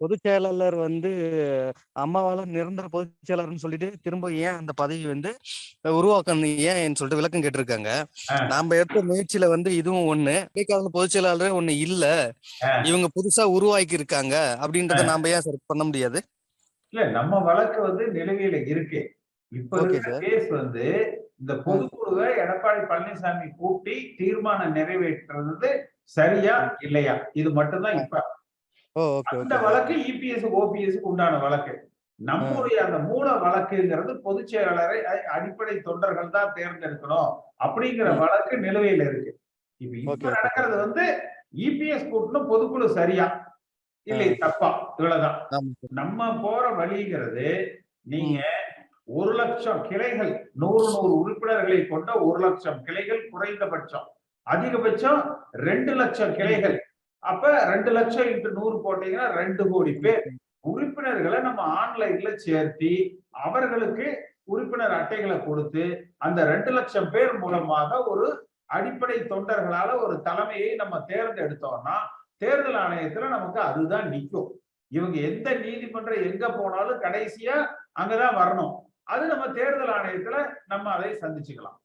பொதுச் செயலாளர் வந்து அம்மாவால நிரந்தர பொதுச் செயலாளர்னு சொல்லிட்டு திரும்ப ஏன் அந்த பதவி வந்து உருவாக்கணும் ஏன் சொல்லிட்டு விளக்கம் கேட்டிருக்காங்க. நாம எடுத்த முயற்சியில வந்து இதுவும் ஒண்ணு இடைக்கால பொதுச் செயலாளரே ஒண்ணு இல்ல. இவங்க புதுசா உருவாக்கி இருக்காங்க அப்படின்றத நாம ஏன் சார் பண்ண முடியாது? இல்ல நம்ம வழக்கு வந்து நிலுவையில இருக்கு. இப்ப. கேஸ் வந்து இந்த பொதுக்குழுவை எடப்பாடி பழனிசாமி கூட்டி தீர்மானம் நிறைவேற்றுறது சரியா இல்லையா? இது மட்டும்தான் இப்ப அந்த வழக்கு இபிஎஸ் ஓபிஎஸ் உண்டான வழக்கு. நம்முடைய அந்த மூல வழக்குங்கிறது பொதுச் செயலாளரை அடிப்படை தொண்டர்கள் தான் தேர்ந்தெடுக்கணும் அப்படிங்கிற. வழக்கு நிலுவையில இருக்கு. இப்ப இப்ப. நடக்கிறது வந்து இபிஎஸ் கூட்டணும் பொதுக்குழு சரியா? இல்லை தப்பா? இவ்வளவுதான். நம்ம போற வழிங்கிறது நீங்க ஒரு லட்சம் கிளைகள் நூறு நூறு உறுப்பினர்களை கொண்ட ஒரு லட்சம் கிளைகள் குறைந்தபட்சம். அதிகபட்சம் ரெண்டு லட்சம் கிளைகள். அப்ப ரெண்டு லட்சம் இன்ட்டு நூறு போட்டீங்கன்னா ரெண்டு கோடி பேர். உறுப்பினர்களை நம்ம ஆன்லைன்ல சேர்த்தி அவர்களுக்கு உறுப்பினர் அட்டைகளை கொடுத்து அந்த ரெண்டு லட்சம் பேர் மூலமாக ஒரு அடிப்படை தொண்டர்களால ஒரு தலைமையை நம்ம தேர்ந்தெடுத்தோம்னா தேர்தல் ஆணையத்துல நமக்கு அதுதான் நிற்கும் இவங்க எந்த நீதிமன்றம் எங்க போனாலும் கடைசியா அங்கதான் வரணும். அது நம்ம தேர்தல் ஆணையத்துல நம்ம அதை சந்திச்சுக்கலாம்.